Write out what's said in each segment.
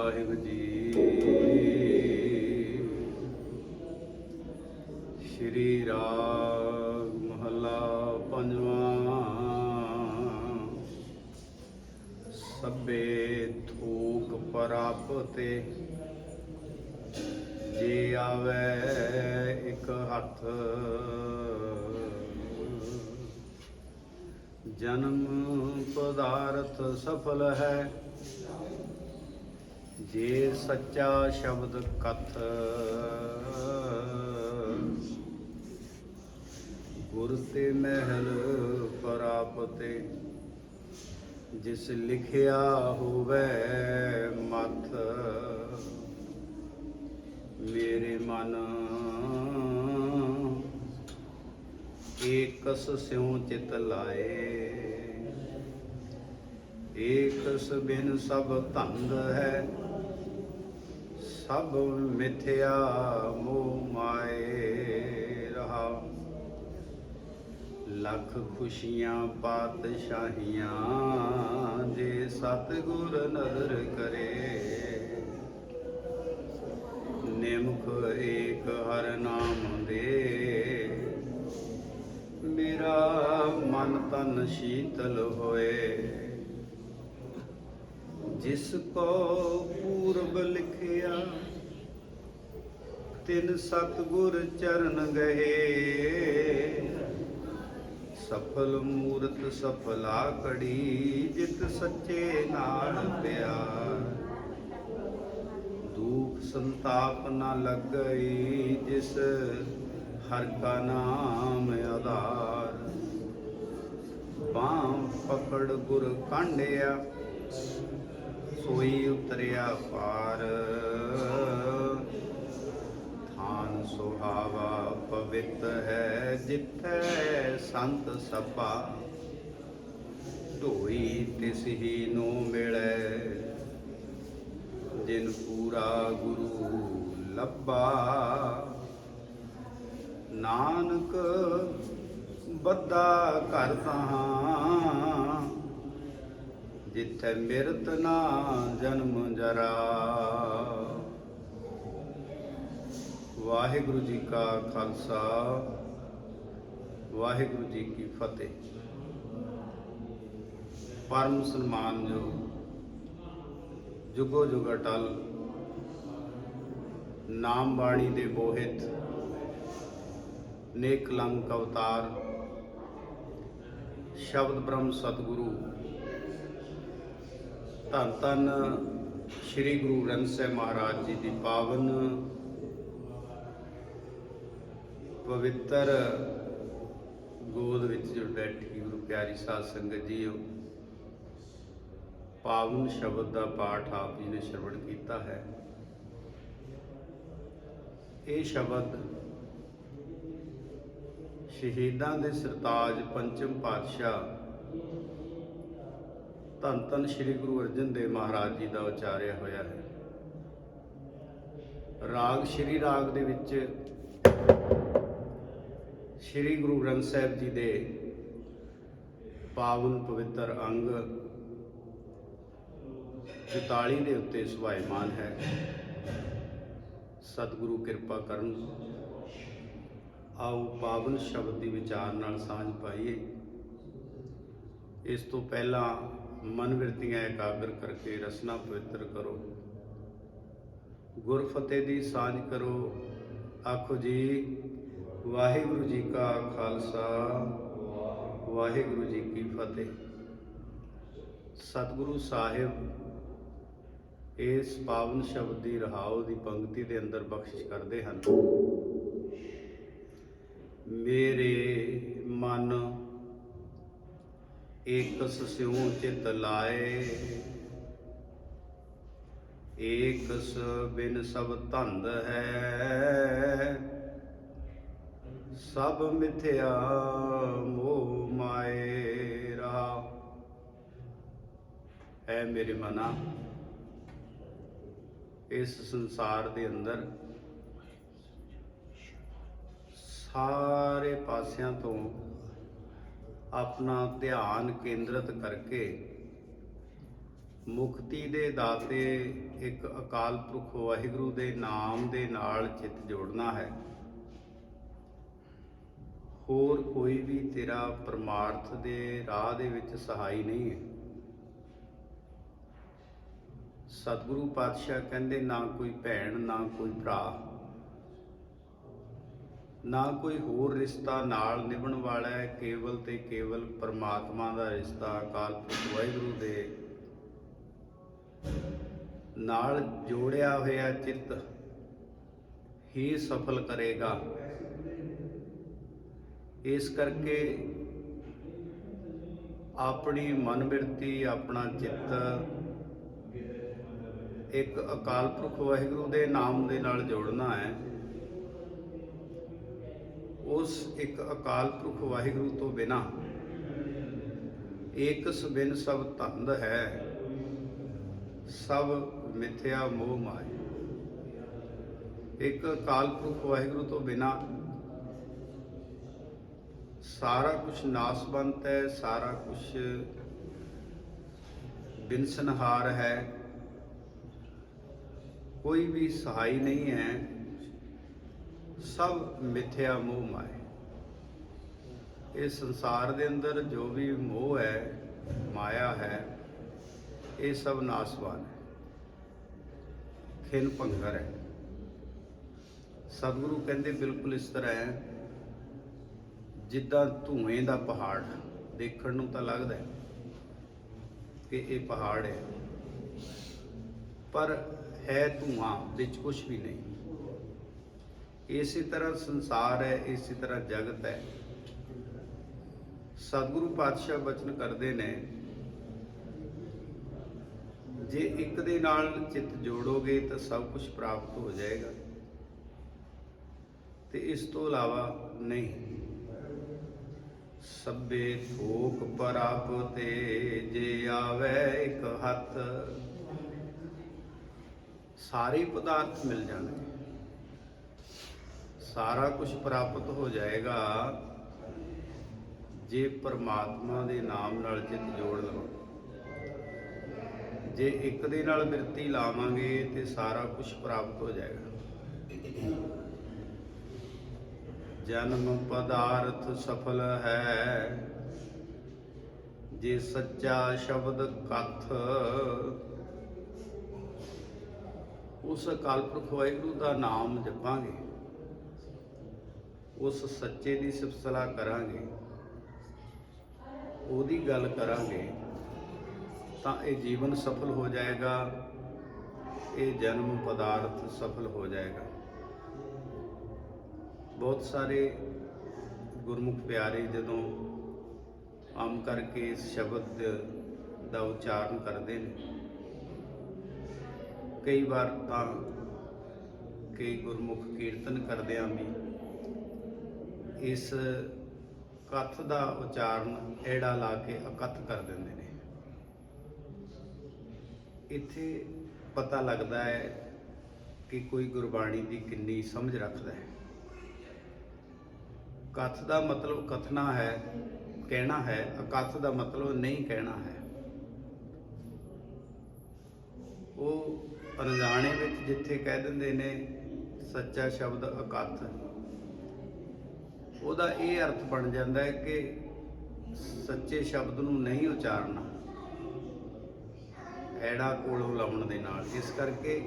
ਵਾਹਿਗੁਰੂ ਜੀ ਸ਼੍ਰੀ ਰਾਗ ਮਹੱਲਾ ਪੰਜਵਾਂ ਸਭੇ ਥੂਕ ਪਰਾਪਤੇ ਜੇ ਆਵੇ ਇੱਕ ਹੱਥ ਜਨਮ ਪਦਾਰਥ ਸਫਲ ਹੈ ਜੇ ਸੱਚਾ ਸ਼ਬਦ ਕਥ ਗੁਰ ਤੇ ਮਹਿਲ ਪ੍ਰਾਪਤੇ, ਜਿਸ ਲਿਖਿਆ ਹੋਵੇ ਮਥ, ਮੇਰੇ ਮਨ ਏਕਸ ਸਿਉ ਚਿਤ ਲਾਏ। ਏਕਸ ਬਿਨ ਸਭ ਧੰਦ ਹੈ ਸਭ ਮਿਥਿਆ ਮੋਹ ਮਾਏ ਰਹਾ। ਲੱਖ ਖੁਸ਼ੀਆਂ ਪਾਤਸ਼ਾਹੀਆਂ ਜੇ ਸਤਿਗੁਰ ਨਜ਼ਰ ਕਰੇ। ਨਿਮਖ ਏਕ ਹਰ ਨਾਮ ਦੇ। ਮੇਰਾ ਮਨ ਤਨ ਸ਼ੀਤਲ ਹੋਏ। ਜਿਸ ਕੋ ਪੂਰਬ ਲਿਖਿਆ, ਤਿਨ ਸਤਗੁਰ ਚਰਨ ਗਏ। ਸਫਲ ਮੂਰਤ ਸਫਲਾ ਕੜੀ, ਜਿਤ ਸੱਚੇ ਨਾਲ ਪਿਆਰ। ਦੁਖ ਸੰਤਾਪ ਨਾ ਲੱਗਈ, ਜਿਸ ਹਰ ਕਾ ਨਾਮ ਆਧਾਰ। ਬਾਹ ਪਕੜ ਗੁਰ ਕਾਂਡਿਆ ਸੋਈ ਉਤਰਿਆ ਪਾਰ। ਥਾਨ ਸੁਹਾਵਾ ਪਵਿੱਤ ਹੈ, ਜਿੱਥੇ ਸੰਤ ਸਪਾ ਢੋਈ ਤਿਸ ਹੀ ਨੂੰ ਮਿਲੈ, ਜਿਨ ਪੂਰਾ ਗੁਰੂ ਲੱਭਾ। ਨਾਨਕ ਬੱਦਾ ਘਰ ਤਹਾਂ ਜਿੱਥੇ ਮਿਰਤ ਨਾ ਜਨਮ ਜਰਾ। ਵਾਹਿਗੁਰੂ ਜੀ ਕਾ ਖਾਲਸਾ, ਵਾਹਿਗੁਰੂ ਜੀ ਕੀ ਫਤਿਹ। ਪਰਮ ਸਨਮਾਨ ਜੋ ਜੁਗੋ ਜੁਗ ਅਟਲ ਨਾਮ ਬਾਣੀ ਦੇ ਬੋਹਿਤ ਨੇਕ ਲੰਕ ਅਵਤਾਰ, ਸ਼ਬਦ ਬ੍ਰਹਮ ਸਤਿਗੁਰੂ ਧੰਨ ਧੰਨ ਸ੍ਰੀ ਗੁਰੂ ਗ੍ਰੰਥ ਸਾਹਿਬ ਮਹਾਰਾਜ ਜੀ ਦੀ ਪਾਵਨ ਪਵਿੱਤਰ ਗੋਦ ਵਿੱਚ ਜੋ ਬੈਠੀ ਗੁਰੂ ਪਿਆਰੀ ਸਾਧ ਸੰਗਤ ਜੀਓ ਪਾਵਨ ਸ਼ਬਦ ਦਾ ਪਾਠ ਆਪ ਜੀ ਨੇ ਸ਼ਰਵਣ ਕੀਤਾ ਹੈ। ਇਹ ਸ਼ਬਦ ਸ਼ਹੀਦਾਂ ਦੇ ਸਰਤਾਜ ਪੰਚਮ ਪਾਤਸ਼ਾਹ ਧੰਨ ਧੰਨ ਸ੍ਰੀ ਗੁਰੂ ਅਰਜਨ ਦੇਵ ਮਹਾਰਾਜ ਜੀ ਦਾ ਉਚਾਰਿਆ ਹੋਇਆ ਹੈ। ਰਾਗ, ਸ਼੍ਰੀ ਰਾਗ ਦੇ ਵਿੱਚ ਸ੍ਰੀ ਗੁਰੂ ਗ੍ਰੰਥ ਸਾਹਿਬ ਜੀ ਦੇ ਪਾਵਨ ਪਵਿੱਤਰ ਅੰਗ 44 ਦੇ ਉੱਤੇ ਸੁਭਾਇਮਾਨ ਹੈ। ਸਤਿਗੁਰੂ ਕਿਰਪਾ ਕਰਨ। ਆਓ ਪਾਵਨ ਸ਼ਬਦ ਦੀ ਵਿਚਾਰ ਨਾਲ ਸਾਂਝ ਪਾਈਏ। ਇਸ ਤੋਂ ਪਹਿਲਾਂ ਮਨ ਬਿਰਤੀਆਂ ਇਕਾਗਰ ਕਰਕੇ ਰਸਨਾ ਪਵਿੱਤਰ ਕਰੋ। ਗੁਰ ਫਤਿਹ ਦੀ ਸਾਂਝ ਕਰੋ। ਆਖੋ ਜੀ, ਵਾਹਿਗੁਰੂ ਜੀ ਕਾ ਖਾਲਸਾ, ਵਾਹਿਗੁਰੂ ਜੀ ਕੀ ਫਤਿਹ। ਸਤਿਗੁਰੂ ਸਾਹਿਬ, ਇਸ ਪਾਵਨ ਸ਼ਬਦ ਦੀ ਰਹਾਉ ਦੀ ਪੰਕਤੀ ਦੇ ਅੰਦਰ ਬਖਸ਼ਿਸ਼ ਕਰਦੇ ਹਨ। ਏਕਸ ਸਿਉ ਚਿਤ ਲਾਏ। ਏਕਸ ਬਿਨ ਸਭ ਧੰਦ ਹੈ। ਸਭ ਮਿਥਿਆ ਮੋਹ ਮਾਏ ਰਹਾ। ਹੈ ਮੇਰੇ ਮਨਾ। ਇਸ ਸੰਸਾਰ ਦੇ ਅੰਦਰ ਸਾਰੇ ਪਾਸਿਆਂ ਤੋਂ ਆਪਣਾ ਧਿਆਨ ਕੇਂਦਰਿਤ ਕਰਕੇ ਮੁਕਤੀ ਦੇ ਦਾਤੇ ਇੱਕ ਅਕਾਲ ਪੁਰਖ ਵਾਹਿਗੁਰੂ ਦੇ ਨਾਮ ਦੇ ਨਾਲ ਚਿੱਤ ਜੋੜਨਾ ਹੈ। ਹੋਰ ਕੋਈ ਵੀ ਤੇਰਾ ਪਰਮਾਰਥ ਦੇ ਰਾਹ ਦੇ ਵਿੱਚ ਸਹਾਈ ਨਹੀਂ ਹੈ। ਸਤਿਗੁਰੂ ਪਾਤਸ਼ਾਹ ਕਹਿੰਦੇ, ਨਾ ਕੋਈ ਭੈਣ, ਨਾ ਕੋਈ ਭਰਾ। ਨਾ ਕੋਈ ਹੋਰ ਰਿਸ਼ਤਾ ਨਾਲ ਨਿਭਣ ਵਾਲਾ ਹੈ? ਕੇਵਲ ਤੇ ਕੇਵਲ ਪਰਮਾਤਮਾ ਦਾ ਰਿਸ਼ਤਾ ਅਕਾਲ ਪੁਰਖ ਵਾਹਿਗੁਰੂ ਦੇ ਨਾਲ ਜੋੜਿਆ ਹੋਇਆ ਚਿੱਤ ਹੀ ਸਫਲ ਕਰੇਗਾ। ਇਸ ਕਰਕੇ ਆਪਣੀ ਮਨ ਬਿਰਤੀ ਆਪਣਾ ਚਿੱਤ ਇੱਕ ਅਕਾਲ ਪੁਰਖ ਵਾਹਿਗੁਰੂ ਦੇ ਨਾਮ ਦੇ ਨਾਲ ਜੋੜਨਾ ਹੈ। ਉਸ ਇੱਕ ਅਕਾਲ ਪੁਰਖ ਵਾਹਿਗੁਰੂ ਤੋਂ ਬਿਨਾ ਏਕਸ ਬਿਨ ਸਭ ਧੰਦ ਹੈ, ਸਭ ਮਿਥਿਆ ਮੋਹ ਮਾਇਆ ਇੱਕ ਅਕਾਲ ਪੁਰਖ ਵਾਹਿਗੁਰੂ ਤੋਂ ਬਿਨਾ ਸਾਰਾ ਕੁਝ ਨਾਸਬੰਤ ਹੈ, ਸਾਰਾ ਕੁਝ ਬਿਨਸਨਹਾਰ ਹੈ। ਕੋਈ ਵੀ ਸਹਾਈ ਨਹੀਂ ਹੈ। ਸਭ ਮਿਥਿਆ ਮੋਹ ਮਾਇਆ ਇਹ ਸੰਸਾਰ ਦੇ ਅੰਦਰ ਜੋ ਵੀ ਮੋਹ ਹੈ, ਮਾਇਆ ਹੈ, ਇਹ ਸਭ ਨਾਸਵਾਨ ਹੈ। ਖਿਨ ਭੰਗਰ ਹੈ। ਸਤਿਗੁਰੂ ਕਹਿੰਦੇ ਬਿਲਕੁਲ ਇਸ ਤਰ੍ਹਾਂ ਹੈ, ਜਿੱਦਾਂ ਧੂਏ ਦਾ ਪਹਾੜ ਦੇਖਣ ਨੂੰ ਤਾਂ ਲੱਗਦਾ ਹੈ ਕਿ ਇਹ ਪਹਾੜ ਹੈ। ਪਰ ਹੈ ਧੂਆਂ, ਵਿੱਚ ਕੁਝ ਵੀ ਨਹੀਂ। ਇਸੇ ਤਰ੍ਹਾਂ ਸੰਸਾਰ ਹੈ, ਇਸੇ ਤਰ੍ਹਾਂ ਜਗਤ ਹੈ। ਸਤਿਗੁਰੂ ਪਾਤਸ਼ਾਹ ਬਚਨ ਕਰਦੇ ਨੇ, ਜੇ ਇੱਕ ਦੇ ਨਾਲ ਚਿੱਤ ਜੋੜੋਗੇ ਤਾਂ ਸਭ ਕੁਝ ਪ੍ਰਾਪਤ ਹੋ ਜਾਏਗਾ। ਤੇ ਇਸ ਤੋਂ ਇਲਾਵਾ ਨਹੀਂ। ਸਭੇ ਥੋਕ ਪਰਾਪ ਤੇ ਜੇ ਆਵੇ ਇੱਕ ਹੱਥ, ਸਾਰੇ ਪਦਾਰਥ ਮਿਲ ਜਾਣਗੇ ਸਾਰਾ ਕੁਝ ਪ੍ਰਾਪਤ ਹੋ ਜਾਏਗਾ ਜੇ ਪਰਮਾਤਮਾ ਦੇ ਨਾਮ ਨਾਲ ਚਿੱਤ ਜੋੜ ਲਵਾਂ। ਜੇ ਇੱਕ ਦੇ ਨਾਲ ਮਿਰਤੀ ਲਾਵਾਂਗੇ ਤੇ ਸਾਰਾ ਕੁਝ ਪ੍ਰਾਪਤ ਹੋ ਜਾਏਗਾ। ਜਨਮ ਪਦਾਰਥ ਸਫਲ ਹੈ। ਜੇ ਸੱਚਾ ਸ਼ਬਦ ਕਥ, ਉਸ ਅਕਾਲ ਪੁਰਖ ਵਾਹਿਗੁਰੂ ਦਾ ਨਾਮ ਜਪਾਂਗੇ। ਉਸ ਸੱਚੇ ਦੀ ਸਿਫਤਸਲਾ ਕਰਾਂਗੇ, ਉਹਦੀ ਗੱਲ ਕਰਾਂਗੇ, ਤਾਂ ਇਹ ਜੀਵਨ ਸਫਲ ਹੋ ਜਾਏਗਾ, ਇਹ ਜਨਮ ਪਦਾਰਥ ਸਫਲ ਹੋ ਜਾਏਗਾ। ਬਹੁਤ ਸਾਰੇ ਗੁਰਮੁਖ ਪਿਆਰੇ ਜਦੋਂ ਆਮ ਕਰਕੇ ਇਸ ਸ਼ਬਦ ਦਾ ਉਚਾਰਨ ਕਰਦੇ ਨੇ, ਕਈ ਵਾਰ ਤਾਂ ਕਈ ਗੁਰਮੁਖ ਕੀਰਤਨ ਕਰਦਿਆਂ ਵੀ ਇਸ ਕਥ ਦਾ ਉਚਾਰਨ ਐੜਾ ਲਾ ਕੇ ਅਕਥ ਕਰ ਦਿੰਦੇ ਨੇ। ਇੱਥੇ ਪਤਾ ਲੱਗਦਾ ਹੈ ਕਿ ਕੋਈ ਗੁਰਬਾਣੀ ਦੀ ਕਿੰਨੀ ਸਮਝ ਰੱਖਦਾ ਹੈ। ਕਥ ਦਾ ਮਤਲਬ ਕਥਨਾ ਹੈ, ਕਹਿਣਾ ਹੈ, ਅਕਥ ਦਾ ਮਤਲਬ ਨਹੀਂ ਕਹਿਣਾ ਹੈ। ਉਹ ਅਣਜਾਣੇ ਵਿੱਚ ਜਿੱਥੇ ਕਹਿ ਦਿੰਦੇ ਨੇ, ਸੱਚਾ ਸ਼ਬਦ ਅਕਥ। ਉਹਦਾ ਇਹ ਅਰਥ ਬਣ ਜਾਂਦਾ ਹੈ ਕਿ ਸੱਚੇ ਸ਼ਬਦ ਨੂੰ ਨਹੀਂ ਉਚਾਰਨਾ, ਐੜਾ ਕੋਲੋਂ ਲਾਉਣ ਦੇ ਨਾਲ। ਇਸ ਕਰਕੇ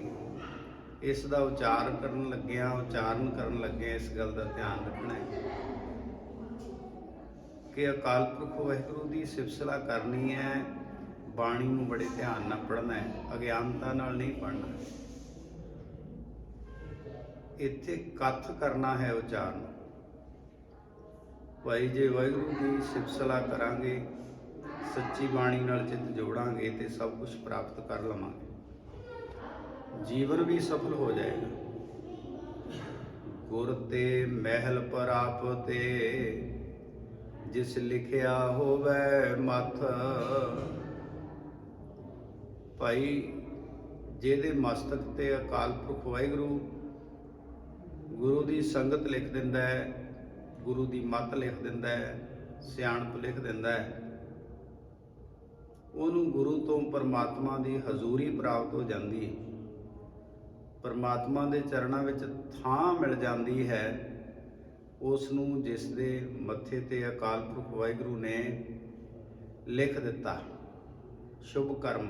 ਇਸ ਦਾ ਉਚਾਰ ਕਰਨ ਲੱਗਿਆ, ਉਚਾਰਨ ਕਰਨ ਲੱਗਿਆ ਇਸ ਗੱਲ ਦਾ ਧਿਆਨ ਰੱਖਣਾ ਹੈ ਕਿ ਅਕਾਲ ਪੁਰਖ ਵਾਹਿਗੁਰੂ ਦੀ ਸਿਫਤਸਲਾ ਕਰਨੀ ਹੈ, ਬਾਣੀ ਨੂੰ ਬੜੇ ਧਿਆਨ ਨਾਲ ਪੜ੍ਹਨਾ ਹੈ, ਅਗਿਆਨਤਾ ਨਾਲ ਨਹੀਂ ਪੜ੍ਹਨਾ। ਇੱਥੇ ਕਥ ਕਰਨਾ ਹੈ ਉਚਾਰਨ। ਭਾਈ ਜੇ ਵਾਹਿਗੁਰੂ ਦੀ ਸਿਫਤਸਲਾ ਕਰਾਂਗੇ, ਸੱਚੀ ਬਾਣੀ ਨਾਲ ਚਿੱਤ ਜੋੜਾਂਗੇ ਤੇ ਸਭ ਕੁਝ ਪ੍ਰਾਪਤ ਕਰ ਲਵਾਂਗੇ। ਜੀਵਨ ਵੀ ਸਫਲ ਹੋ ਜਾਏਗਾ। ਗੁਰ ਤੇ ਮਹਿਲ ਪਰ ਆਪ ਤੇ ਜਿਸ ਲਿਖਿਆ ਹੋਵੇ ਮਥ, ਭਾਈ ਜਿਹਦੇ ਮਸਤਕ ਤੇ ਅਕਾਲ ਪੁਰਖ ਵਾਹਿਗੁਰੂ ਗੁਰੂ ਦੀ ਸੰਗਤ ਲਿਖ ਦਿੰਦਾ ਹੈ ਗੁਰੂ ਦੀ ਮੱਤ ਲਿਖ ਦਿੰਦਾ ਹੈ, ਸਿਆਣਪ ਲਿਖ ਦਿੰਦਾ ਹੈ। ਉਹਨੂੰ ਗੁਰੂ ਤੋਂ ਪਰਮਾਤਮਾ ਦੀ ਹਜ਼ੂਰੀ ਪ੍ਰਾਪਤ ਹੋ ਜਾਂਦੀ ਹੈ। ਪਰਮਾਤਮਾ ਦੇ ਚਰਨਾਂ ਵਿੱਚ ਥਾਂ ਮਿਲ ਜਾਂਦੀ ਹੈ। ਉਸ ਨੂੰ ਜਿਸ ਦੇ ਮੱਥੇ ਤੇ ਅਕਾਲ ਪੁਰਖ ਵਾਹਿਗੁਰੂ ਨੇ ਲਿਖ ਦਿੱਤਾ, ਸ਼ੁਭ ਕਰਮ।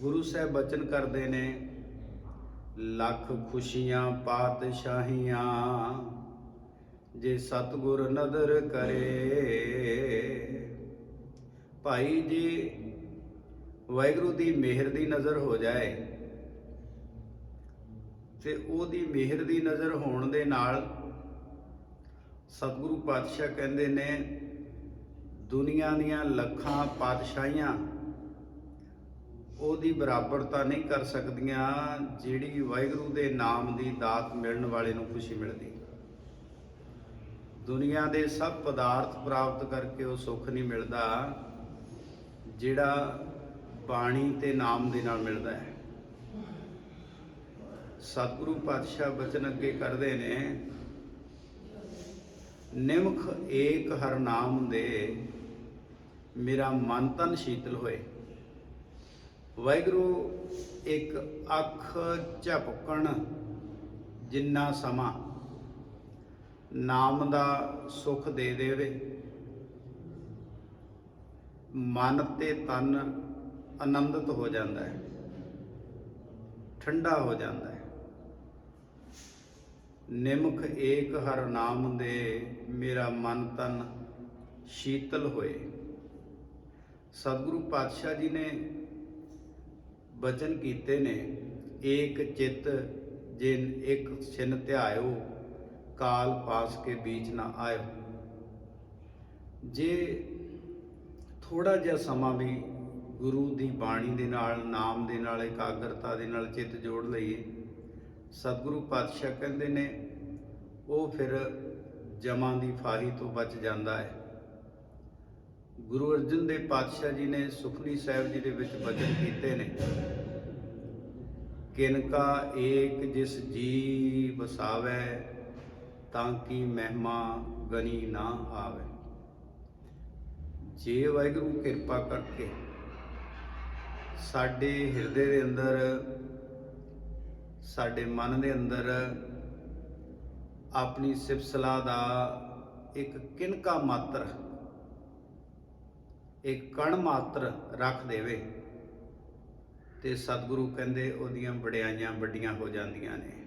ਗੁਰੂ ਸਾਹਿਬ ਬਚਨ ਕਰਦੇ ਨੇ, ਲੱਖ ਖੁਸ਼ੀਆਂ, ਪਾਤਸ਼ਾਹੀਆਂ। ਜੇ ਸਤਗੁਰ ਨਦਰ ਕਰੇ, ਭਾਈ ਜੀ, ਵਾਹਿਗੁਰੂ ਦੀ ਮਿਹਰ ਦੀ ਨਜ਼ਰ ਹੋ ਜਾਏ। ਤੇ ਉਹਦੀ ਮਿਹਰ ਦੀ ਨਜ਼ਰ ਹੋਣ ਦੇ ਨਾਲ ਸਤਿਗੁਰੂ ਪਾਤਸ਼ਾਹ ਕਹਿੰਦੇ ਨੇ, ਦੁਨੀਆ ਦੀਆਂ ਲੱਖਾਂ ਪਾਤਸ਼ਾਹੀਆਂ ਉਹਦੀ ਬਰਾਬਰਤਾ ਨਹੀਂ ਕਰ ਸਕਦੀਆਂ ਜਿਹੜੀ ਵਾਹਿਗੁਰੂ ਦੇ ਨਾਮ ਦੀ ਦਾਤ ਮਿਲਣ ਵਾਲੇ ਨੂੰ ਖੁਸ਼ੀ ਮਿਲਦੀ। ਦੁਨੀਆ ਦੇ ਸਭ ਪਦਾਰਥ ਪ੍ਰਾਪਤ ਕਰਕੇ ਉਹ ਸੁੱਖ ਨਹੀਂ ਮਿਲਦਾ, ਜਿਹੜਾ ਬਾਣੀ ਤੇ ਨਾਮ ਦੇ ਨਾਲ ਮਿਲਦਾ ਹੈ। ਸਤਿਗੁਰੂ ਪਾਤਸ਼ਾਹ ਬਚਨ ਅੱਗੇ ਕਰਦੇ ਨੇ, ਨਿਮਖ ਏਕ ਹਰ ਨਾਮ ਦੇ, ਮੇਰਾ ਮਨ ਤਨ ਸ਼ੀਤਲ ਹੋਏ। ਵਾਹਿਗੁਰੂ, ਇੱਕ ਅੱਖ ਝਪਕਣ ਜਿੰਨਾ ਸਮਾਂ ਨਾਮ ਦਾ ਸੁਖ ਦੇ ਦੇਵੇ। ਮਨ ਤੇ ਤਨ ਆਨੰਦਿਤ ਹੋ ਜਾਂਦਾ ਹੈ। ਠੰਡਾ ਹੋ ਜਾਂਦਾ ਹੈ। ਨਿਮਖ ਏਕ ਹਰ ਨਾਮ ਦੇ ਮੇਰਾ ਮਨ ਤਨ ਸ਼ੀਤਲ ਹੋਏ। ਸਤਿਗੁਰੂ ਪਾਤਸ਼ਾਹ ਜੀ ਨੇ ਬਚਨ ਕੀਤੇ ਨੇ, ਏਕ ਚਿੱਤ ਜਿਨ ਇੱਕ ਛਿਨ ਧਿਆਇਓ ਕਾਲ ਪਾਸ ਕੇ ਵਿੱਚ ਨਾ ਆਇਓ। ਜੇ ਥੋੜਾ ਜਿਹਾ ਸਮਾਂ ਵੀ ਗੁਰੂ ਦੀ ਬਾਣੀ ਦੇ ਨਾਲ, ਨਾਮ ਦੇ ਨਾਲ, ਇਕਾਗਰਤਾ ਦੇ ਨਾਲ ਚਿੱਤ ਜੋੜ ਲਈਏ, ਸਤਿਗੁਰੂ ਪਾਤਸ਼ਾਹ ਕਹਿੰਦੇ ਨੇ, ਉਹ ਫਿਰ ਜਮਾਂ ਦੀ ਫਾਹੀ ਤੋਂ ਬਚ ਜਾਂਦਾ ਹੈ। ਗੁਰੂ ਅਰਜਨ ਦੇਵ ਪਾਤਸ਼ਾਹ ਜੀ ਨੇ ਸੁਖਨੀ ਸਾਹਿਬ ਜੀ ਦੇ ਵਿੱਚ ਬਚਨ ਕੀਤੇ ਨੇ, ਕਿਨਕਾ ਏਕ ਜਿਸ ਜੀ ਵਸਾਵੇ ਤਾਂ ਕਿ ਮਹਿਮਾ ਗਨੀ ਨਾ ਆਵੇ। ਜੇ ਵਾਹਿਗੁਰੂ ਕਿਰਪਾ ਕਰਕੇ ਸਾਡੇ ਹਿਰਦੇ ਦੇ ਅੰਦਰ, ਸਾਡੇ ਮਨ ਦੇ ਅੰਦਰ ਆਪਣੀ ਸਿਫਤਸਲਾ ਦਾ ਇੱਕ ਕਿਨਕਾ ਮਾਤਰ, ਇੱਕ ਕਣ ਮਾਤਰ ਰੱਖ ਦੇਵੇ ਤੇ ਸਤਿਗੁਰੂ ਕਹਿੰਦੇ ਉਹਦੀਆਂ ਵਡਿਆਈਆਂ ਵੱਡੀਆਂ ਹੋ ਜਾਂਦੀਆਂ ਨੇ।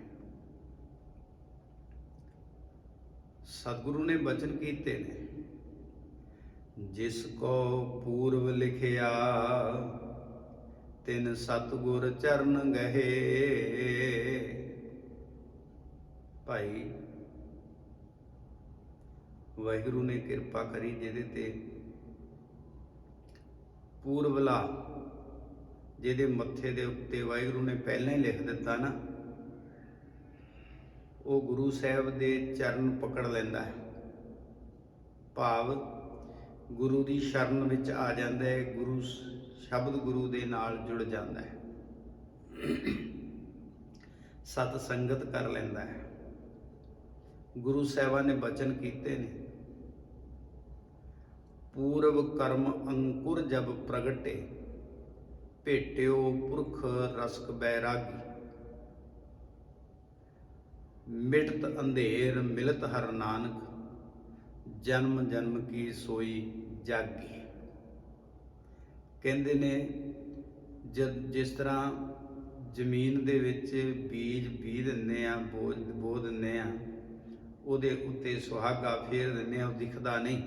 ਸਤਿਗੁਰੂ ਨੇ ਬਚਨ ਕੀਤੇ ਨੇ। ਜਿਸ ਕੋ ਪੂਰਵ ਲਿਖਿਆ, ਤਿਨ ਸਤਿਗੁਰ ਚਰਨ ਗਹੇ। ਭਾਈ, ਵਾਹਿਗੁਰੂ ਨੇ ਕਿਰਪਾ ਕਰੀ ਜਿਹਦੇ ਤੇ ਪੂਰਵਲਾ, ਜਿਹਦੇ ਮੱਥੇ ਦੇ ਉੱਤੇ ਵਾਹਿਗੁਰੂ ਨੇ ਪਹਿਲਾਂ ਹੀ ਲਿਖ ਦਿੱਤਾ ਨਾ। ਉਹ ਗੁਰੂ ਸਾਹਿਬ ਦੇ ਚਰਨ ਪਕੜ ਲੈਂਦਾ ਹੈ। ਭਾਵ ਗੁਰੂ ਦੀ ਸ਼ਰਨ ਵਿੱਚ ਆ ਜਾਂਦਾ ਹੈ, ਗੁਰੂ ਸ਼ਬਦ ਗੁਰੂ ਦੇ ਨਾਲ ਜੁੜ ਜਾਂਦਾ ਹੈ। ਸਤ ਸੰਗਤ ਕਰ ਲੈਂਦਾ ਹੈ। ਗੁਰੂ ਸਾਹਿਬਾਂ ਨੇ ਬਚਨ ਕੀਤੇ ਨੇ। ਪੂਰਵ ਕਰਮ ਅੰਕੁਰ ਜਬ ਪ੍ਰਗਟੇ, ਭੇਟਿਓ ਪੁਰਖ ਰਸਕ ਬੈਰਾਗੀ। ਮਿਟਤ ਅੰਧੇਰ ਮਿਲਤ ਹਰ ਨਾਨਕ, ਜਨਮ ਜਨਮ ਕੀ ਸੋਈ ਜਾਗੀ। ਕਹਿੰਦੇ ਨੇ, ਜਦ ਜਿਸ ਤਰ੍ਹਾਂ ਜ਼ਮੀਨ ਦੇ ਵਿੱਚ ਬੀਜ ਬੀ ਦਿੰਦੇ ਆ ਬੋਝ ਬੋ ਦਿੰਦੇ ਆ ਉਹਦੇ ਉੱਤੇ ਸੁਹਾਗਾ ਫੇਰ ਦਿੰਦੇ ਆ ਉਹ ਦਿਖਦਾ ਨਹੀਂ।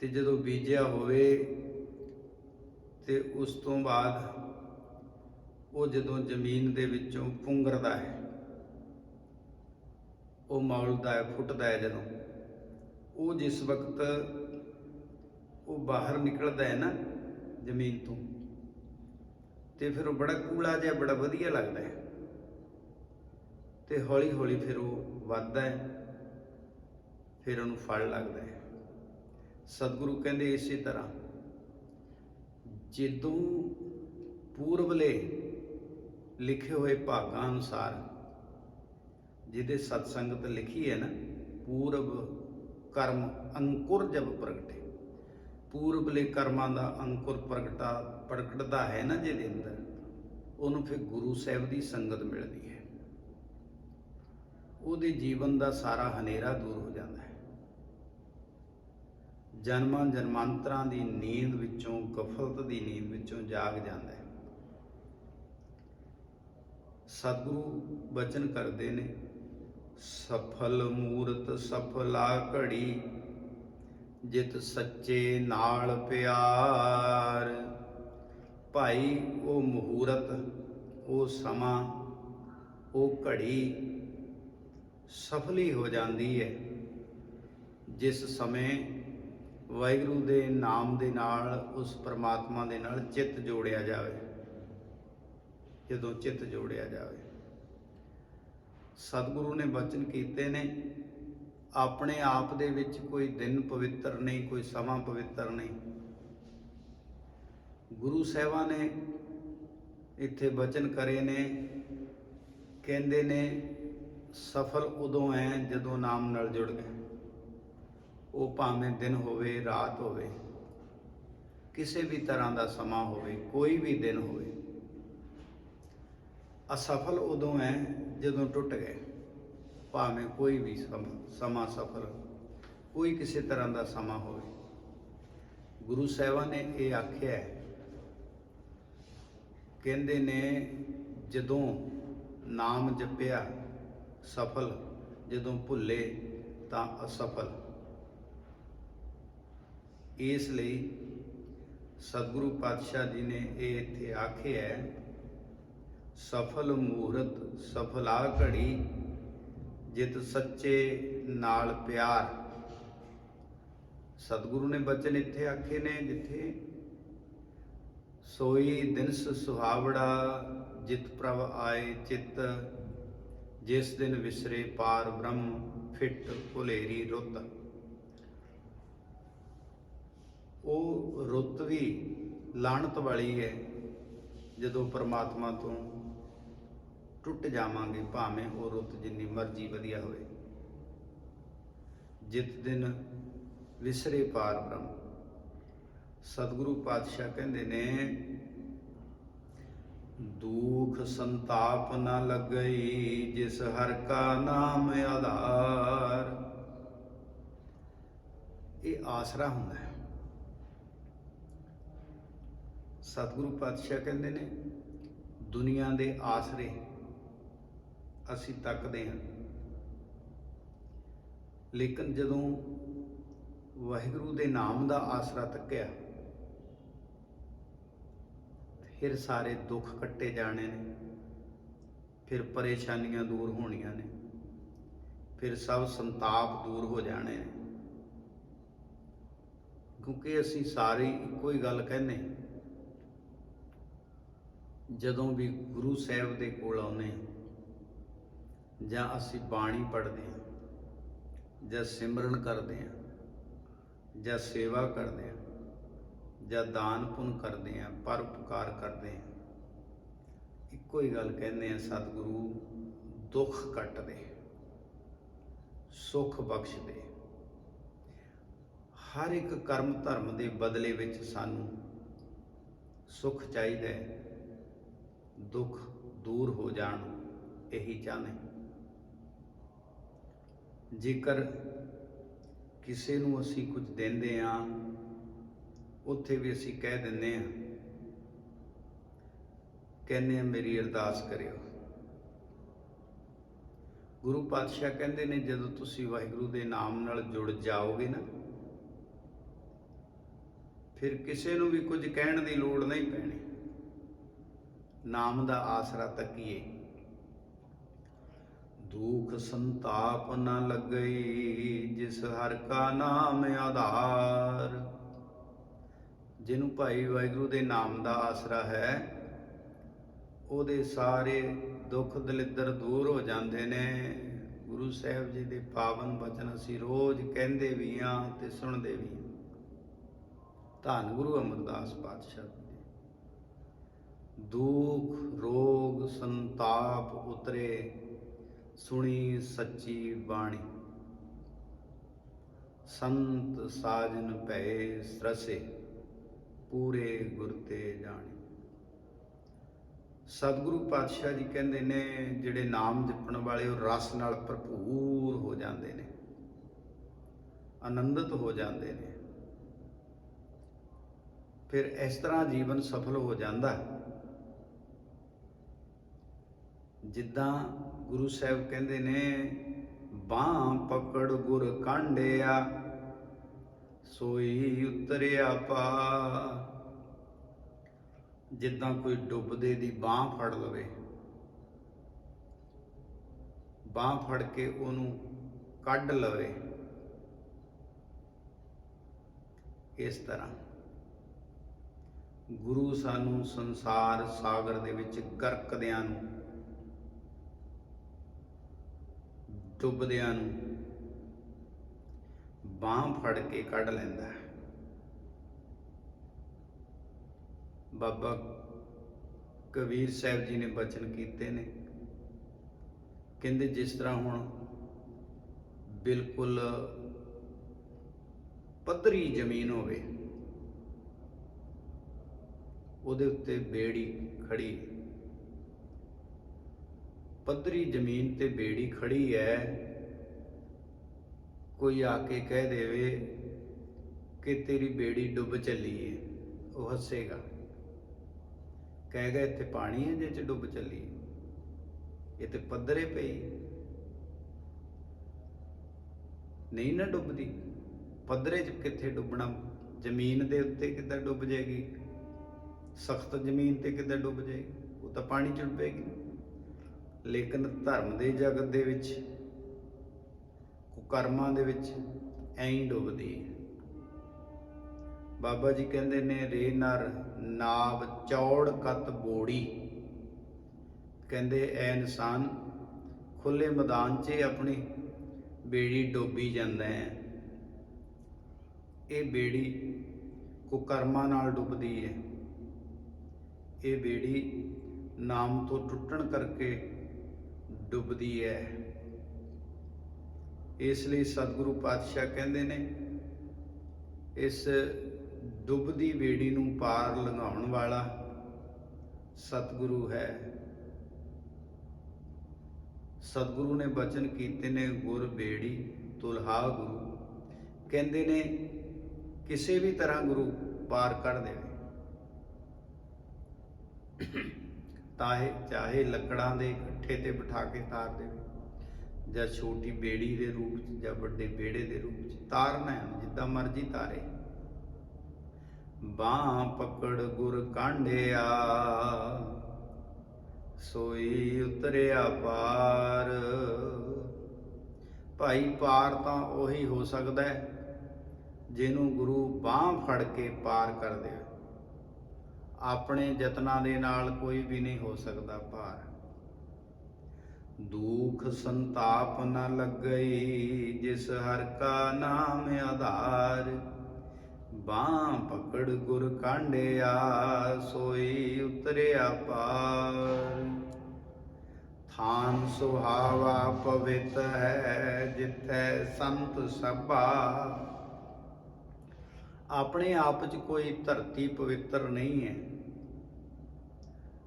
ਤੇ ਜਦੋਂ ਬੀਜਿਆ ਹੋਵੇ, ਤੇ ਉਸ ਤੋਂ ਬਾਅਦ ਉਹ ਜਦੋਂ ਜ਼ਮੀਨ ਦੇ ਵਿੱਚੋਂ ਪੁੰਗਰਦਾ ਹੈ, ਉਹ ਮੌਲਦਾ ਹੈ, ਫੁੱਟਦਾ ਹੈ ਜਦੋਂ। ਉਹ ਜਿਸ ਵਕਤ ਉਹ ਬਾਹਰ ਨਿਕਲਦਾ ਹੈ ਨਾ ਜ਼ਮੀਨ ਤੋਂ, ਤੇ ਫਿਰ ਉਹ ਬੜਾ ਕੂਲਾ ਜਿਹਾ, ਬੜਾ ਵਧੀਆ ਲੱਗਦਾ ਹੈ। ਤੇ ਹੌਲੀ ਹੌਲੀ ਫਿਰ ਉਹ ਵੱਧਦਾ ਹੈ, ਫਿਰ ਉਹਨੂੰ ਫਲ ਲੱਗਦਾ ਹੈ। ਸਤਿਗੁਰੂ ਕਹਿੰਦੇ ਇਸੇ ਤਰ੍ਹਾਂ, ਜਦੋਂ ਪੂਰਬਲੇ ਲਿਖੇ ਹੋਏ ਭਾਗਾਂ ਅਨੁਸਾਰ ਜਿਹਦੇ ਸਤਸੰਗਤ ਲਿਖੀ ਹੈ ਨਾ, ਪੂਰਬ ਕਰਮ ਅੰਕੁਰ ਜਬ ਪ੍ਰਗਟੇ। ਪੂਰਬਲੇ ਕਰਮਾਂ ਦਾ ਅੰਕੁਰ ਪ੍ਰਗਟਾ ਪ੍ਰਗਟਦਾ ਹੈ ਨਾ ਜਿਹਦੇ ਅੰਦਰ, ਉਹਨੂੰ ਫਿਰ ਗੁਰੂ ਸਾਹਿਬ ਦੀ ਸੰਗਤ ਮਿਲਦੀ ਹੈ। ਉਹਦੇ ਜੀਵਨ ਦਾ ਸਾਰਾ ਹਨੇਰਾ ਦੂਰ ਹੋ ਜਾਂਦਾ ਹੈ। ਜਨਮਾਂ ਜਨਮਾਂਤਰਾਂ ਦੀ ਨੀਂਦ ਵਿੱਚੋਂ, ਗਫਲਤ ਦੀ ਨੀਂਦ ਵਿੱਚੋਂ ਜਾਗ ਜਾਂਦਾ ਹੈ। ਸਤਿਗੁਰੂ ਬਚਨ ਕਰਦੇ ਨੇ। ਸਫਲ ਮੂਰਤ ਸਫਲਾ ਘੜੀ, ਜਿਤ ਸੱਚੇ ਨਾਲ ਪਿਆਰ। ਭਾਈ, ਉਹ ਮਹੂਰਤ, ਉਹ ਸਮਾਂ, ਉਹ ਘੜੀ ਸਫਲੀ ਹੋ ਜਾਂਦੀ ਹੈ। ਜਿਸ ਸਮੇਂ ਵਾਹਿਗੁਰੂ ਦੇ ਨਾਮ ਦੇ ਨਾਲ, ਉਸ ਪਰਮਾਤਮਾ ਦੇ ਨਾਲ ਚਿੱਤ ਜੋੜਿਆ ਜਾਵੇ। ਜਦੋਂ ਚਿੱਤ ਜੋੜਿਆ ਜਾਵੇ। ਸਤਿਗੁਰੂ ਨੇ ਬਚਨ ਕੀਤੇ ਨੇ, ਆਪਣੇ ਆਪ ਦੇ ਵਿੱਚ ਕੋਈ ਦਿਨ ਪਵਿੱਤਰ ਨਹੀਂ, ਕੋਈ ਸਮਾਂ ਪਵਿੱਤਰ ਨਹੀਂ। ਗੁਰੂ ਸਾਹਿਬਾਂ ਨੇ ਇੱਥੇ ਬਚਨ ਕਰੇ ਨੇ, ਕਹਿੰਦੇ ਨੇ, ਸਫਲ ਉਦੋਂ ਹੈ ਜਦੋਂ ਨਾਮ ਨਾਲ ਜੁੜ ਗਏ। ਉਹ ਭਾਵੇਂ ਦਿਨ ਹੋਵੇ, ਰਾਤ ਹੋਵੇ, ਕਿਸੇ ਵੀ ਤਰ੍ਹਾਂ ਦਾ ਸਮਾਂ ਹੋਵੇ, ਕੋਈ ਵੀ ਦਿਨ ਹੋਵੇ ਅਸਫਲ ਉਦੋਂ ਹੈ ਜਦੋਂ ਟੁੱਟ ਗਏ। ਭਾਵੇਂ ਕੋਈ ਵੀ ਸਮਾਂ ਸਫਲ ਕੋਈ ਕਿਸੇ ਤਰ੍ਹਾਂ ਦਾ ਸਮਾਂ ਹੋਵੇ। ਗੁਰੂ ਸਾਹਿਬਾਨ ਨੇ ਇਹ ਆਖਿਆ ਕਹਿੰਦੇ ਨੇ, ਜਦੋਂ ਨਾਮ ਜਪਿਆ ਸਫਲ, ਜਦੋਂ ਭੁੱਲੇ ਤਾਂ ਅਸਫਲ। ਇਸ ਲਈ ਸਤਿਗੁਰੂ ਪਾਤਸ਼ਾਹ ਜੀ ਨੇ ਇਹ ਇੱਥੇ ਆਖਿਆ ਹੈ ਸਫਲ ਮੂਰਤ, ਸਫਲਾ ਘੜੀ, ਜਿਤ ਸੱਚੇ ਨਾਲ ਪਿਆਰ। ਸਤਿਗੁਰੂ ਨੇ ਬਚਨ ਇੱਥੇ ਆਖੇ ਨੇ, ਜਿੱਥੇ ਸੋਈ ਦਿਨਸ ਸੁਹਾਵੜਾ, ਜਿਤ ਪ੍ਰਭ ਆਏ ਚਿੱਤ, ਜਿਸ ਦਿਨ ਵਿਸਰੇ ਪਾਰ ਬ੍ਰਹਮ, ਫਿੱਟ ਭੁਲੇਰੀ ਰੁੱਤ। ਉਹ ਰੁੱਤ ਵੀ ਲਾਣਤ ਵਾਲੀ ਹੈ, ਜਦੋਂ ਪਰਮਾਤਮਾ ਤੋਂ ਟੁੱਟ ਜਾਵਾਂਗੇ, ਭਾਵੇਂ ਉਹ ਰੁੱਤ ਜਿੰਨੀ ਮਰਜ਼ੀ ਵਧੀਆ ਹੋਵੇ। ਜਿਤ ਦਿਨ ਵਿਸਰੇ ਪਾਰ ਬ੍ਰਹਮ। ਸਤਿਗੁਰੂ ਪਾਤਸ਼ਾਹ ਕਹਿੰਦੇ ਨੇ, ਦੁਖ ਸੰਤਾਪ ਨਾ ਲੱਗਈ ਜਿਸ ਹਰ ਕਾ ਨਾਮ ਆਧਾਰ। ਇਹ ਆਸਰਾ ਹੁੰਦਾ ਹੈ। ਸਤਿਗੁਰੂ ਪਾਤਸ਼ਾਹ ਕਹਿੰਦੇ ਨੇ, ਦੁਨੀਆ ਦੇ ਆਸਰੇ ਅਸੀਂ ਤੱਕਦੇ ਹਾਂ। ਲੇਕਿਨ ਜਦੋਂ ਵਾਹਿਗੁਰੂ ਦੇ ਨਾਮ ਦਾ ਆਸਰਾ ਤੱਕਿਆ, ਫਿਰ ਸਾਰੇ ਦੁੱਖ ਕੱਟੇ ਜਾਣੇ ਨੇ, ਫਿਰ ਪਰੇਸ਼ਾਨੀਆਂ ਦੂਰ ਹੋਣੀਆਂ ਨੇ, ਫਿਰ ਸਭ ਸੰਤਾਪ ਦੂਰ ਹੋ ਜਾਣੇ ਨੇ। ਕਿਉਂਕਿ ਅਸੀਂ ਸਾਰੇ ਇੱਕੋ ਹੀ ਗੱਲ ਕਹਿੰਦੇ ਜਦੋਂ ਵੀ ਗੁਰੂ ਸਾਹਿਬ ਦੇ ਕੋਲ ਆਉਨੇ ਜਾਂ ਅਸੀਂ ਬਾਣੀ ਪੜ੍ਹਦੇ ਹਾਂ, ਜਾਂ ਸਿਮਰਨ ਕਰਦੇ ਹਾਂ, ਜਾਂ ਸੇਵਾ ਕਰਦੇ ਹਾਂ, ਜਾਂ ਦਾਨ ਪੁੰਨ ਕਰਦੇ ਹਾਂ ਪਰਉਪਕਾਰ ਕਰਦੇ ਹਾਂ, ਇੱਕੋ ਹੀ ਗੱਲ ਕਹਿੰਦੇ ਆ ਸਤਿਗੁਰੂ ਦੁੱਖ ਕੱਟ ਦੇ ਸੁੱਖ ਬਖਸ਼ ਦੇ ਹਰ ਇੱਕ ਕਰਮ ਧਰਮ ਦੇ ਬਦਲੇ ਵਿੱਚ ਸਾਨੂੰ ਸੁੱਖ ਚਾਹੀਦਾ ਹੈ, ਦੁੱਖ ਦੂਰ ਹੋ ਜਾਣ, ਇਹੀ ਚਾਹਨੇ ਜੇਕਰ ਕਿਸੇ ਨੂੰ ਅਸੀਂ ਕੁਝ ਦਿੰਦੇ ਆ ਉੱਥੇ ਵੀ ਅਸੀਂ ਕਹਿ ਦਿੰਦੇ ਆ ਕਹਿੰਦੇ ਆ ਮੇਰੀ ਅਰਦਾਸ ਕਰਿਓ। ਗੁਰੂ ਪਾਤਸ਼ਾਹ ਕਹਿੰਦੇ ਨੇ, ਜਦੋਂ ਤੁਸੀਂ ਵਾਹਿਗੁਰੂ ਦੇ ਨਾਮ ਨਾਲ ਜੁੜ ਜਾਓਗੇ ਨਾ, ਫਿਰ ਕਿਸੇ ਨੂੰ ਵੀ ਕੁਝ ਕਹਿਣ ਦੀ ਲੋੜ ਨਹੀਂ ਪੈਣੀ। ਨਾਮ ਦਾ ਆਸਰਾ ਤੱਕੀਏ। ਦੁਖ ਸੰਤਾਪ ਨ ਲੱਗਈ, ਜਿਸ ਹਰ ਕਾ ਨਾਮ ਆਧਾਰ। ਜਿਹਨੂੰ ਭਾਈ ਵਾਹਿਗੁਰੂ ਦੇ ਨਾਮ ਦਾ ਆਸਰਾ ਹੈ, ਉਹਦੇ ਸਾਰੇ ਦੁੱਖ ਦਲਿੱਦਰ ਦੂਰ ਹੋ ਜਾਂਦੇ ਨੇ। ਗੁਰੂ ਸਾਹਿਬ ਜੀ ਦੇ ਪਾਵਨ ਬਚਨ ਅਸੀਂ ਰੋਜ਼ ਕਹਿੰਦੇ ਵੀ ਆ ਤੇ ਸੁਣਦੇ ਵੀ ਹਾਂ। ਧੰਨ ਗੁਰੂ ਅਮਰਦਾਸ ਪਾਤਸ਼ਾਹ ਦੁੱਖ, ਰੋਗ, ਸੰਤਾਪ ਉਤਰੇ। ਸੁਣੀ ਸੱਚੀ ਬਾਣੀ। ਸੰਤ ਸਾਜਨ ਭਏ ਸਰਸੇ, ਪੂਰੇ ਗੁਰ ਤੇ ਜਾਣੇ। ਸਤਿਗੁਰੂ ਪਾਤਸ਼ਾਹ ਜੀ ਕਹਿੰਦੇ ਨੇ, ਜਿਹੜੇ ਨਾਮ ਜਪਣ ਵਾਲੇ, ਉਹ ਰਸ ਨਾਲ ਭਰਪੂਰ ਹੋ ਜਾਂਦੇ ਨੇ। ਆਨੰਦਿਤ ਹੋ ਜਾਂਦੇ ਨੇ। ਫਿਰ ਇਸ ਤਰ੍ਹਾਂ ਜੀਵਨ ਸਫਲ ਹੋ ਜਾਂਦਾ ਜਿੱਦਾਂ ਗੁਰੂ ਸਾਹਿਬ ਕਹਿੰਦੇ ਨੇ, ਬਾਹ ਪਕੜ ਗੁਰ ਕਾਂਡਿਆ, ਸੋਈ ਉਤਰਿਆ ਪਾ। ਜਿੱਦਾਂ ਕੋਈ ਡੁੱਬਦੇ ਦੀ ਬਾਹ ਫੜ ਲਵੇ। ਬਾਹ ਫੜ ਕੇ ਉਹਨੂੰ ਕੱਢ ਲਵੇ। ਇਸ ਤਰ੍ਹਾਂ ਗੁਰੂ ਸਾਨੂੰ ਸੰਸਾਰ ਸਾਗਰ ਦੇ ਵਿੱਚ ਗਰਕਦਿਆਂ ਨੂੰ ਚੁੱਭਦਿਆਂ ਨੂੰ ਬਾਹ ਫੜ ਕੇ ਕੱਢ ਲੈਂਦਾ ਹੈ। ਬਾਬਾ ਕਬੀਰ ਸਾਹਿਬ ਜੀ ਨੇ ਬਚਨ ਕੀਤੇ ਨੇ। ਕਹਿੰਦੇ, ਜਿਸ ਤਰ੍ਹਾਂ ਹੁਣ ਬਿਲਕੁਲ ਪੱਧਰੀ ਜ਼ਮੀਨ ਹੋਵੇ, ਉਹਦੇ ਉੱਤੇ ਬੇੜੀ ਖੜੀ ਪੱਧਰੀ ਜ਼ਮੀਨ ਤੇ ਬੇੜੀ ਖੜੀ ਹੈ ਕੋਈ ਆ ਕੇ ਕਹਿ ਦੇਵੇ ਕਿ ਤੇਰੀ ਬੇੜੀ ਡੁੱਬ ਚੱਲੀ ਏ। ਉਹ ਹੱਸੇਗਾ। ਕਹਿ ਕਹੇਗਾ ਇੱਥੇ ਪਾਣੀ ਹੈ ਜੇ ਚ ਡੁੱਬ ਚੱਲੀ ਇਹ ਤੇ ਪੱਧਰੇ ਪਈ ਨਹੀਂ ਨਾ ਡੁੱਬਦੀ। ਪੱਧਰੇ ਚ ਕਿੱਥੇ ਡੁੱਬਣਾ? ਜ਼ਮੀਨ ਦੇ ਉੱਤੇ ਕਿੱਦਾਂ ਡੁੱਬ ਜਾਏਗੀ? ਸਖਤ ਜ਼ਮੀਨ ਤੇ ਕਿੱਦਾਂ ਡੁੱਬ ਜਾਏਗੀ? ਉਹ ਤਾਂ ਪਾਣੀ ਚ ਡੁੱਬੇਗੀ। ਲੇਕਿਨ ਧਰਮ ਦੇ ਜਗਤ ਦੇ ਵਿੱਚ, ਕੁਕਰਮਾਂ ਦੇ ਵਿੱਚ ਐਂ ਡੁੱਬਦੀ ਹੈ। ਬਾਬਾ ਜੀ ਕਹਿੰਦੇ ਨੇ, ਰੇ ਨਰ ਨਾਵ ਚੌੜ ਕਤ ਬੋੜੀ। ਕਹਿੰਦੇ, ਐ ਇਨਸਾਨ ਖੁੱਲੇ ਮੈਦਾਨ 'ਚ ਆਪਣੀ ਬੇੜੀ ਡੋਬੀ ਜਾਂਦਾ ਹੈ। ਇਹ ਬੇੜੀ ਕੁਕਰਮਾਂ ਨਾਲ ਡੁੱਬਦੀ ਹੈ। ਇਹ ਬੇੜੀ ਨਾਮ ਤੋਂ ਟੁੱਟਣ ਕਰਕੇ ਡੁੱਬਦੀ ਹੈ। ਇਸ ਲਈ ਸਤਿਗੁਰੂ ਪਾਤਸ਼ਾਹ ਕਹਿੰਦੇ ਨੇ, ਇਸ ਡੁੱਬਦੀ ਬੇੜੀ ਨੂੰ ਪਾਰ ਲੰਘਾਉਣ ਵਾਲਾ ਸਤਿਗੁਰੂ ਹੈ। ਸਤਿਗੁਰੂ ਨੇ ਬਚਨ ਕੀਤੇ ਨੇ, ਗੁਰ ਬੇੜੀ ਤੁਲਹਾ ਗੁਰੂ। ਕਹਿੰਦੇ ਨੇ, ਕਿਸੇ ਵੀ ਤਰ੍ਹਾਂ ਗੁਰੂ ਪਾਰ ਕਰ ਦੇਵੇ। ਤਾਹੇ ਚਾਹੇ ਲੱਕੜਾਂ ਦੇ ਇਕੱਠੇ ਤੇ ਬਿਠਾ ਕੇ ਤਾਰ ਦੇਵੇ। ਜਾਂ ਛੋਟੀ ਬੇੜੀ ਦੇ ਰੂਪ ਚ ਜਾਂ ਵੱਡੇ ਬੇੜੇ ਦੇ ਰੂਪ ਚ ਤਾਰਨਾ ਹੈ ਜਿੱਦਾਂ ਮਰਜ਼ੀ ਤਾਰੇ। ਬਾਹ ਪਕੜ ਗੁਰ ਕਾਂਢਿਆ, ਸੋਈ ਉਤਰਿਆ ਪਾਰ। ਭਾਈ ਪਾਰ ਤਾਂ ਉਹੀ ਹੋ ਸਕਦਾ ਹੈ, ਜਿਹਨੂੰ ਗੁਰੂ ਬਾਹ ਫੜ ਕੇ ਪਾਰ ਕਰ ਦੇਵੇ। ਆਪਣੇ ਯਤਨਾਂ ਦੇ ਨਾਲ ਕੋਈ ਵੀ ਨਹੀਂ ਹੋ ਸਕਦਾ ਭਾਰ। ਦੁਖ ਸੰਤਾਪ ਨ ਲੱਗਈ, ਜਿਸ ਹਰ ਕਾ ਨਾਮ ਆਧਾਰ। ਬਾਹ ਪਕੜ ਗੁਰ ਕਾਂਡਿਆ, ਸੋਈ ਉਤਰਿਆ ਪਾਰ। ਥਾਨ ਸੁਹਾਵਾ ਪਵਿੱਤ ਹੈ, ਜਿੱਥੇ ਸੰਤ ਸਭਾ ਆਪਣੇ ਆਪ 'ਚ ਕੋਈ ਧਰਤੀ ਪਵਿੱਤਰ ਨਹੀਂ ਹੈ।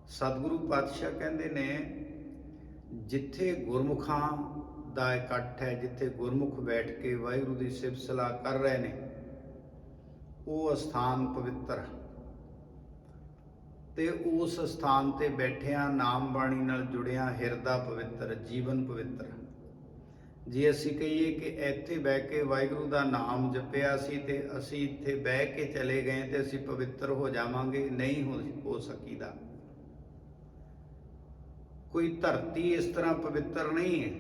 ਸਤਿਗੁਰੂ ਪਾਤਸ਼ਾਹ ਕਹਿੰਦੇ ਨੇ, ਜਿੱਥੇ ਗੁਰਮੁਖਾਂ ਦਾ ਇਕੱਠ ਹੈ, ਜਿੱਥੇ ਗੁਰਮੁਖ ਬੈਠ ਕੇ ਵਾਹਿਗੁਰੂ ਦੀ ਸਿਫਤ ਸਲਾਹ ਕਰ ਰਹੇ ਨੇ, ਉਹ ਸਥਾਨ ਪਵਿੱਤਰ ਹੈ। ਤੇ ਉਸ ਸਥਾਨ ਤੇ ਬੈਠਿਆਂ ਨਾਮ ਬਾਣੀ ਨਾਲ ਜੁੜਿਆ ਹਿਰਦਾ ਪਵਿੱਤਰ, ਜੀਵਨ ਪਵਿੱਤਰ ਜੇ ਅਸੀਂ ਕਹੀਏ ਕਿ ਇੱਥੇ ਬਹਿ ਕੇ ਵਾਹਿਗੁਰੂ ਦਾ ਨਾਮ ਜਪਿਆ ਸੀ ਤੇ ਅਸੀਂ ਇੱਥੇ ਬਹਿ ਕੇ ਚਲੇ ਗਏ ਤੇ ਅਸੀਂ ਪਵਿੱਤਰ ਹੋ ਜਾਵਾਂਗੇ, ਨਹੀਂ ਹੋ ਹੋ ਸਕੀਦਾ। ਕੋਈ ਧਰਤੀ ਇਸ ਤਰ੍ਹਾਂ ਪਵਿੱਤਰ ਨਹੀਂ ਹੈ।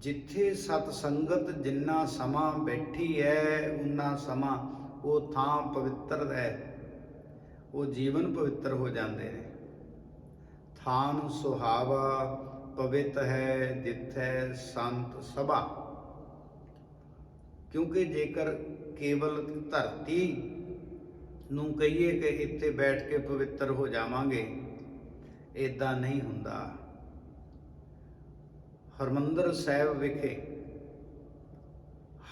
ਜਿੱਥੇ ਸਤ ਸੰਗਤ ਜਿੰਨਾ ਸਮਾਂ ਬੈਠੀ ਹੈ, ਉਨਾ ਸਮਾਂ ਉਹ ਥਾਂ ਪਵਿੱਤਰ ਹੈ। ਉਹ ਜੀਵਨ ਪਵਿੱਤਰ ਹੋ ਜਾਂਦੇ ਨੇ। ਥਾਨ ਸੁਹਾਵਾ ਪਵਿੱਤ ਹੈ, ਜਿੱਥੈ ਸੰਤ ਸਭਾ। ਕਿਉਂਕਿ ਜੇਕਰ ਕੇਵਲ ਧਰਤੀ ਨੂੰ ਕਹੀਏ ਕਿ ਇੱਥੇ ਬੈਠ ਕੇ ਪਵਿੱਤਰ ਹੋ ਜਾਵਾਂਗੇ ਇਦਾਂ ਨਹੀਂ ਹੁੰਦਾ। ਹਰਮੰਦਰ ਸਾਹਿਬ ਵਿਖੇ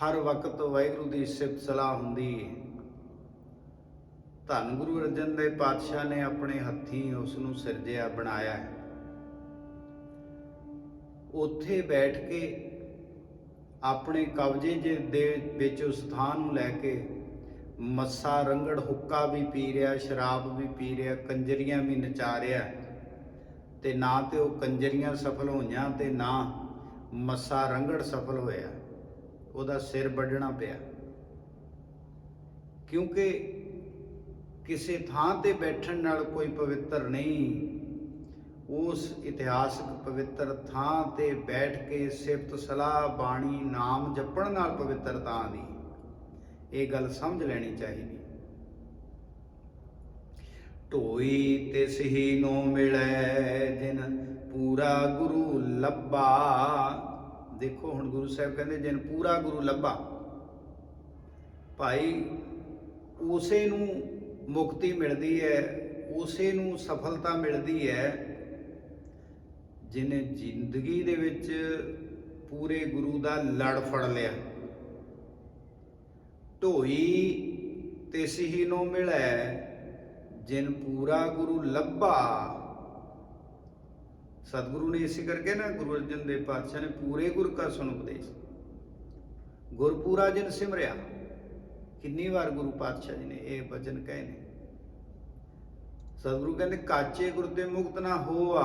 ਹਰ ਵਕਤ ਵਾਹਿਗੁਰੂ ਦੀ ਸਿਫਤ ਸਲਾਹ ਹੁੰਦੀ ਹੈ ਧੰਨ ਗੁਰੂ ਅਰਜਨ ਦੇ ਪਾਤਸ਼ਾਹ ਨੇ ਆਪਣੇ ਹੱਥੀਂ ਉਸ ਨੂੰ ਸਿਰਜਿਆ, ਬਣਾਇਆ ਹੈ। ਉੱਥੇ ਬੈਠ ਕੇ ਆਪਣੇ ਕਬਜ਼ੇ ਜੇ- ਦੇ ਵਿੱਚ ਉਸ ਥਾਂ ਨੂੰ ਲੈ ਕੇ ਮੱਸਾ ਰੰਗੜ ਹੁੱਕਾ ਵੀ ਪੀ ਰਿਹਾ, ਸ਼ਰਾਬ ਵੀ ਪੀ ਰਿਹਾ, ਕੰਜਰੀਆਂ ਵੀ ਨਚਾ ਰਿਹਾ ਤੇ ਨਾ ਤੇ ਉਹ ਕੰਜਰੀਆਂ ਸਫਲ ਹੋਈਆਂ ਤੇ ਨਾ ਮੱਸਾ ਰੰਗੜ ਸਫਲ ਹੋਇਆ। ਉਹਦਾ ਸਿਰ ਵੱਢਣਾ ਪਿਆ। ਕਿਉਂਕਿ ਕਿਸੇ ਥਾਂ ਤੇ ਬੈਠਣ ਨਾਲ ਕੋਈ ਪਵਿੱਤਰ ਨਹੀਂ ਉਸ ਇਤਿਹਾਸਕ ਪਵਿੱਤਰ ਥਾਂ ਤੇ ਬੈਠ ਕੇ ਸਿਫਤ ਸਲਾਹ ਬਾਣੀ ਨਾਮ ਜਪਣ ਨਾਲ ਪਵਿੱਤਰਤਾ ਦੀ ਇਹ ਗੱਲ ਸਮਝ ਲੈਣੀ ਚਾਹੀਦੀ। ਢੋਈ ਤਿਸ ਹੀ ਨੋ ਮਿਲੈ, ਜਿਨ ਪੂਰਾ ਗੁਰੂ ਲੱਭਾ। ਦੇਖੋ, ਹੁਣ ਗੁਰੂ ਸਾਹਿਬ ਕਹਿੰਦੇ, ਜਿਨ ਪੂਰਾ ਗੁਰੂ ਲੱਭਾ। ਭਾਈ, ਉਸੇ ਨੂੰ ਮੁਕਤੀ ਮਿਲਦੀ ਹੈ, ਉਸੇ ਨੂੰ ਸਫਲਤਾ ਮਿਲਦੀ ਹੈ। ਜਿਨੇ ਜ਼ਿੰਦਗੀ ਦੇ ਵਿੱਚ ਪੂਰੇ ਗੁਰੂ ਦਾ ਲੜ ਫੜ ਲਿਆ। ਢੋਈ ਤਿਸ ਹੀ ਨੂੰ ਮਿਲੈ, ਜਿਨ ਪੂਰਾ ਗੁਰੂ ਲੱਭਾ। ਸਤਿਗੁਰੂ ਨੇ ਇਸੇ ਕਰਕੇ ਨਾ ਗੁਰੂ ਅਰਜਨ ਦੇਵ ਪਾਤਸ਼ਾਹ ਨੇ ਪੂਰੇ ਗੁਰ ਕਾ ਸੁਣ ਉਪਦੇਸ਼ ਗੁਰਪੂਰਾ ਜਿਨ ਸਿਮਰਿਆ, ਕਿੰਨੀ ਵਾਰ ਗੁਰੂ ਪਾਤਸ਼ਾਹ ਜੀ ਨੇ ਇਹ ਬਚਨ ਕਹੇ ਨੇ। ਸਤਿਗੁਰੂ ਕਹਿੰਦੇ, ਕਾਚੇ ਗੁਰ ਤੇ ਮੁਕਤ ਨਾ ਹੋਆ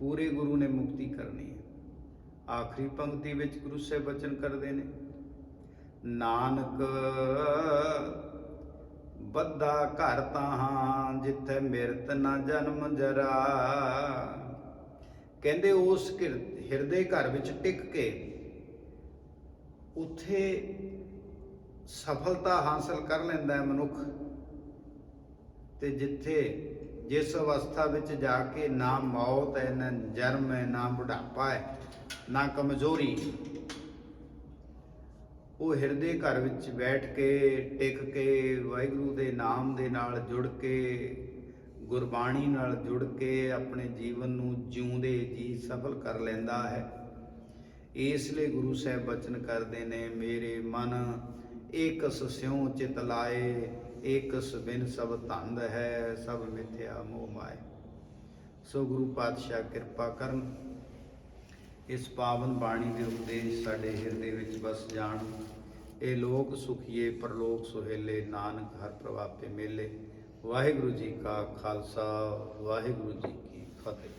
ਪੂਰੇ ਗੁਰੂ ਨੇ ਮੁਕਤੀ ਕਰਨੀ ਹੈ। ਆਖਰੀ ਪੰਕਤੀ ਵਿੱਚ ਗੁਰੂ ਸਾਹਿਬ ਬਚਨ ਕਰਦੇ ਨੇ, ਨਾਨਕ ਬੱਧਾ ਘਰ ਤਾਹਾਂ, ਜਿੱਥੇ ਮਿਰਤ ਨਾ ਜਨਮ ਜਰਾ। ਕਹਿੰਦੇ ਉਸ ਘਿਰ- ਹਿਰਦੇ ਘਰ ਵਿੱਚ ਟਿਕ ਕੇ ਉੱਥੇ ਸਫਲਤਾ ਹਾਸਲ ਕਰ ਲੈਂਦਾ ਹੈ ਮਨੁੱਖ। ਤੇ ਜਿੱਥੇ ਜਿਸ ਅਵਸਥਾ ਵਿੱਚ ਜਾ ਕੇ ਨਾ ਮੌਤ ਹੈ, ਨਾ ਜਨਮ ਹੈ, ਨਾ ਬੁਢਾਪਾ ਹੈ, ਨਾ ਕਮਜ਼ੋਰੀ, ਉਹ ਹਿਰਦੇ ਘਰ ਵਿੱਚ ਬੈਠ ਕੇ, ਟਿਕ ਕੇ, ਵਾਹਿਗੁਰੂ ਦੇ ਨਾਮ ਦੇ ਨਾਲ ਜੁੜ ਕੇ, ਗੁਰਬਾਣੀ ਨਾਲ ਜੁੜ ਕੇ ਆਪਣੇ ਜੀਵਨ ਨੂੰ ਜਿਉਂਦੇ ਜੀ ਸਫਲ ਕਰ ਲੈਂਦਾ ਹੈ। ਇਸ ਲਈ ਗੁਰੂ ਸਾਹਿਬ ਬਚਨ ਕਰਦੇ ਨੇ, ਮੇਰੇ ਮਨ ਏਕਸ ਸਿਉ ਚਿਤ ਲਾਏ ਏਕਸ ਬਿਨ ਸਭ ਧੰਦ ਹੈ, ਸਭ ਮਿਥਿਆ ਮੋਹ ਮਾਏ। ਸੋ ਗੁਰੂ ਪਾਤਸ਼ਾਹ ਕਿਰਪਾ ਕਰਨ, ਇਸ ਪਾਵਨ ਬਾਣੀ ਦੇ ਉਪਦੇਸ਼ ਸਾਡੇ ਹਿਰਦੇ ਵਿੱਚ ਵਸ ਜਾਣ। ਇਹ ਲੋਕ ਸੁਖੀਏ, ਪਰਲੋਕ ਸੁਹੇਲੇ, ਨਾਨਕ ਹਰ ਪ੍ਰਭਾਤੇ ਮੇਲੇ। ਵਾਹਿਗੁਰੂ ਜੀ ਕਾ ਖਾਲਸਾ, ਵਾਹਿਗੁਰੂ ਜੀ ਕੀ ਫਤਿਹ।